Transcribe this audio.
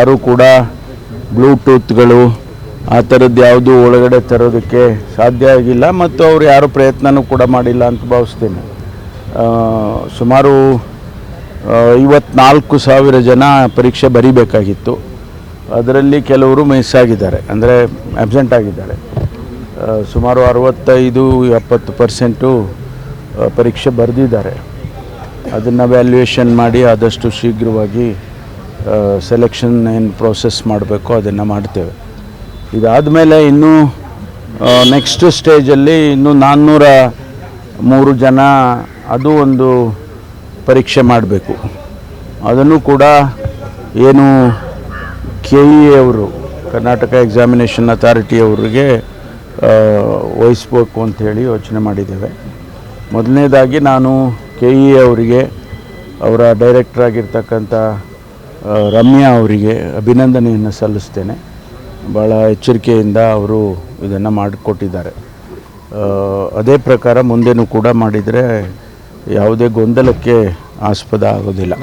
ಯಾರೂ ಕೂಡ ಬ್ಲೂಟೂತ್ಗಳು ಆ ಥರದ್ದು ಯಾವುದು ಒಳಗಡೆ ತರೋದಕ್ಕೆ ಸಾಧ್ಯ ಆಗಿಲ್ಲ ಮತ್ತು ಅವರು ಯಾರು ಪ್ರಯತ್ನನೂ ಕೂಡ ಮಾಡಿಲ್ಲ ಅಂತ ಭಾವಿಸ್ತೇನೆ. ಸುಮಾರು ಐವತ್ನಾಲ್ಕು ಸಾವಿರ ಜನ ಪರೀಕ್ಷೆ ಬರೀಬೇಕಾಗಿತ್ತು. ಅದರಲ್ಲಿ ಕೆಲವರು ಮಿಸ್ ಆಗಿದ್ದಾರೆ, ಅಂದರೆ ಆ್ಯಬ್ಸೆಂಟ್ ಆಗಿದ್ದಾರೆ. ಸುಮಾರು ಅರವತ್ತೈದು, ಎಪ್ಪತ್ತು ಪರ್ಸೆಂಟು ಪರೀಕ್ಷೆ ಬರೆದಿದ್ದಾರೆ. ಅದನ್ನು ವ್ಯಾಲ್ಯೂಯೇಷನ್ ಮಾಡಿ ಆದಷ್ಟು ಶೀಘ್ರವಾಗಿ ಸೆಲೆಕ್ಷನ್ ಏನು ಪ್ರೋಸೆಸ್ ಮಾಡಬೇಕು ಅದನ್ನು ಮಾಡ್ತೇವೆ. ಇದಾದಮೇಲೆ ಇನ್ನೂ ನೆಕ್ಸ್ಟ್ ಸ್ಟೇಜಲ್ಲಿ ಇನ್ನೂ ನಾನ್ನೂರ ಮೂರು ಜನ ಅದು ಒಂದು ಪರೀಕ್ಷೆ ಮಾಡಬೇಕು. ಅದನ್ನು ಕೂಡ ಏನು ಕೆ ಇ ಅವರು ಕರ್ನಾಟಕ ಎಕ್ಸಾಮಿನೇಷನ್ ಅಥಾರಿಟಿ ಅವರಿಗೆ ವಹಿಸ್ಬೇಕು ಅಂಥೇಳಿ ಯೋಚನೆ ಮಾಡಿದ್ದೇವೆ. ಮೊದಲನೇದಾಗಿ ನಾನು ಕೆ ಇ ಅವರಿಗೆ ಅವರ ಡೈರೆಕ್ಟರ್ ಆಗಿರ್ತಕ್ಕಂಥ ಆ, ರಮ್ಯಾ ಅವರಿಗೆ ಅಭಿನಂದನೆಯನ್ನು ಸಲ್ಲಿಸ್ತೇನೆ. ಭಾಳ ಎಚ್ಚರಿಕೆಯಿಂದ ಅವರು ಇದನ್ನು ಮಾಡಿಕೊಟ್ಟಿದ್ದಾರೆ. ಅದೇ ಪ್ರಕಾರ ಮುಂದೆನೂ ಕೂಡ ಮಾಡಿದರೆ ಯಾವುದೇ ಗೊಂದಲಕ್ಕೆ ಆಸ್ಪದ ಆಗೋದಿಲ್ಲ.